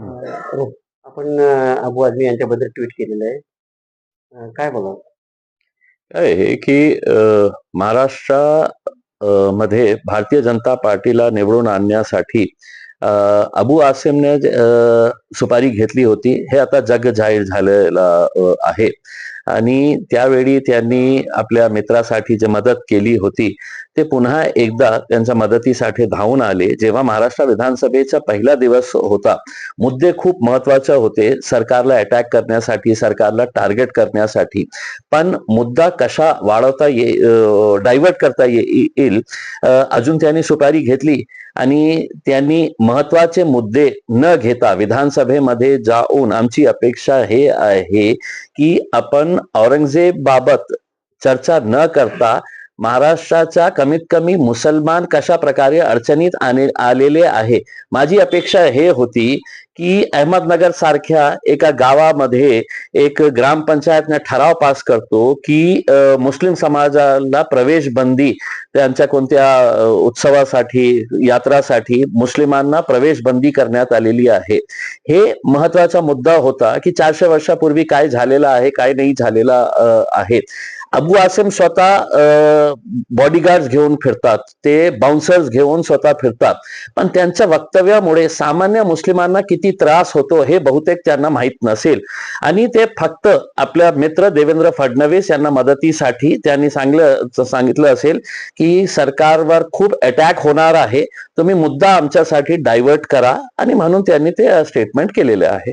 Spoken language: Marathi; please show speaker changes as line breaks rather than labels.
आपण अबू आझमी यांच्याबद्दल ट्विट केलेलं आहे. काय बोला
काय आहे की महाराष्ट्रमध्ये भारतीय जनता पार्टीला निवडून आणण्यासाठी अबू आसिमने सुपारी घेतली होती. हे आता जग जाहीर झालेलं आहे. आणि त्यावेळी त्यांनी आपल्या मित्रासाठी जे मदत केली होती ते पुन्हा एकदा त्यांच्या मदतीसाठी धावून आले. जेव्हा महाराष्ट्र विधानसभेचा पहिला दिवस होता मुद्दे खूप महत्त्वाचे होते सरकारला अटॅक करण्यासाठी सरकारला टार्गेट करण्यासाठी. पण मुद्दा कशा वाढवता ये डायव्हर्ट करता येईल अजून त्यांनी सुपारी घेतली. आणि त्यांनी महत्त्वाचे मुद्दे न घेता विधानसभेमध्ये जाऊन आमची अपेक्षा हे आहे की आपण औरंगजेब बाबत चर्चा न करता महाराष्ट्राच्या कमीत कमी मुसलमान कशा प्रकारे अडचणीत आणे आलेले आहे? माझी अपेक्षा हे होती की अहमदनगर सारख्या एका गावामध्ये एक ग्रामपंचायतने ठराव पास करतो की मुस्लिम समाजाला प्रवेश बंदी त्यांच्या कोणत्या उत्सवासाठी यात्रासाठी मुस्लिमांना प्रवेश बंदी करण्यात आलेली आहे. हे महत्त्वाचा मुद्दा होता की चारशे वर्षापूर्वी काय झालेलं आहे काय नाही झालेला आहे. अबू आसिम स्वतः बॉडीगार्ड घेऊन फिरतात. ते बाउन्सर्स घेऊन स्वतः फिरतात. पण त्यांच्या वक्तव्यामुळे सामान्य मुस्लिमांना किती त्रास होतो हे बहुतेक त्यांना माहीत नसेल. आणि ते फक्त आपल्या मित्र देवेंद्र फडणवीस यांना मदतीसाठी त्यांनी सांगलं सांगितलं असेल की सरकारवर खूप अटॅक होणार आहे. तुम्ही मुद्दा आमच्यासाठी डायव्हर्ट करा. आणि म्हणून त्यांनी ते स्टेटमेंट केलेले आहे.